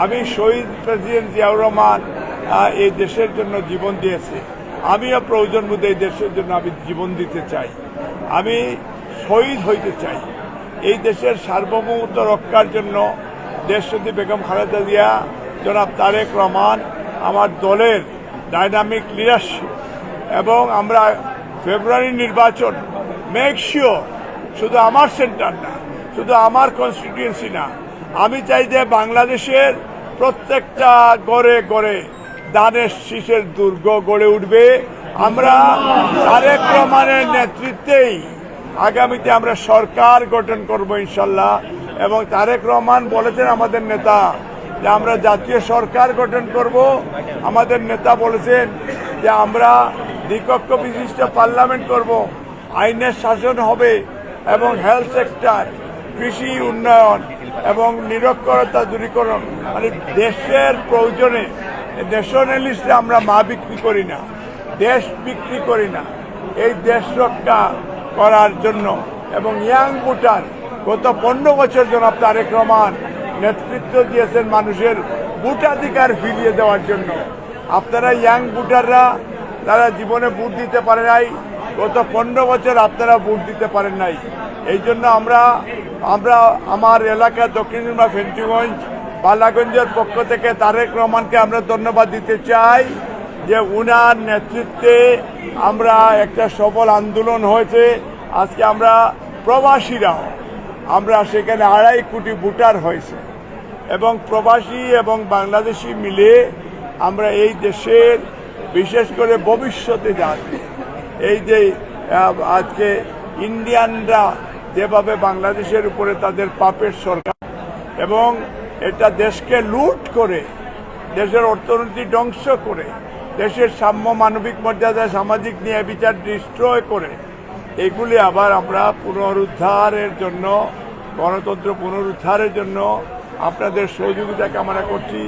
আমি শহীদ প্রেসিডেন্ট জিয়াউর রহমান এই দেশের জন্য জীবন দিয়েছে। আমিও প্রয়োজন বোধ এই দেশের জন্য আমি জীবন দিতে চাই। আমি শহীদ হইতে চাই। এই দেশের সার্বভৌমত্ব রক্ষার জন্য দেশপতি বেগম খালেদা জিয়া, জনাব তারেক রহমান, আমার দলের ডাইনামিক লিডারশিপ এবং আমরা ফেব্রুয়ারি নির্বাচন মেক শিওর শুধু আমার সেন্টার না, শুধু আমার কনস্টিটিউয়েন্সি না আমি চাই যে বাংলাদেশের প্রত্যেকটা গড়ে গড়ে দানের শীষের দুর্গ গড়ে উঠবে। আমরা তারেক রহমানের নেতৃত্বেই আগামীতে আমরা সরকার গঠন করব ইনশাল্লাহ। এবং তারেক রহমান বলেছেন আমাদের নেতা যে আমরা জাতীয় সরকার গঠন করব। আমাদের নেতা বলেছেন যে আমরা দ্বিকক্ষ বিশিষ্ট পার্লামেন্ট করব। আইনের শাসন হবে এবং হেলথ সেক্টর কৃষি উন্নয়ন এবং নিরক্ষরতা দূরীকরণ মানে দেশের প্রয়োজনে ন্যাশনালিস্টে আমরা মা বিক্রি করি না, দেশ বিক্রি করি না। এই দেশ রক্ষা করার জন্য এবং ইয়াং ভোটার, গত পনেরো বছর জনাব তারেক রহমান নেতৃত্ব দিয়েছেন মানুষের ভোটাধিকার ফিরিয়ে দেওয়ার জন্য। আপনারা ইয়াং ভোটাররা, তারা জীবনে ভোট দিতে পারে নাই গত পনেরো বছর আপনারা ভোট দিতে পারেন নাই। এই জন্য আমরা আমরা আমার এলাকা দক্ষিণ ফেন্টিগঞ্জ, বালাগঞ্জের পক্ষ থেকে তারেক রহমানকে আমরা ধন্যবাদ দিতে চাই যে উনার নেতৃত্বে আমরা একটা সফল আন্দোলন হয়েছে। আজকে আমরা প্রবাসীরাও, আমরা সেখানে আড়াই কোটি ভোটার হয়েছে। এবং প্রবাসী এবং বাংলাদেশি মিলে আমরা এই দেশের, বিশেষ করে ভবিষ্যতে যাতে এই যে আজকে ইন্ডিয়ানরা যেভাবে বাংলাদেশের উপরে তাদের পাপের সরকার এবং এটা দেশকে লুট করে, দেশের অর্থনীতি ধ্বংস করে, দেশের সাম্য মানবিক মর্যাদা সামাজিক ন্যায় বিচার ডিস্ট্রয় করে, এগুলি আবার আমরা পুনরুদ্ধারের জন্য, গণতন্ত্র পুনরুদ্ধারের জন্য আপনাদের সহযোগিতা কামনা করছি।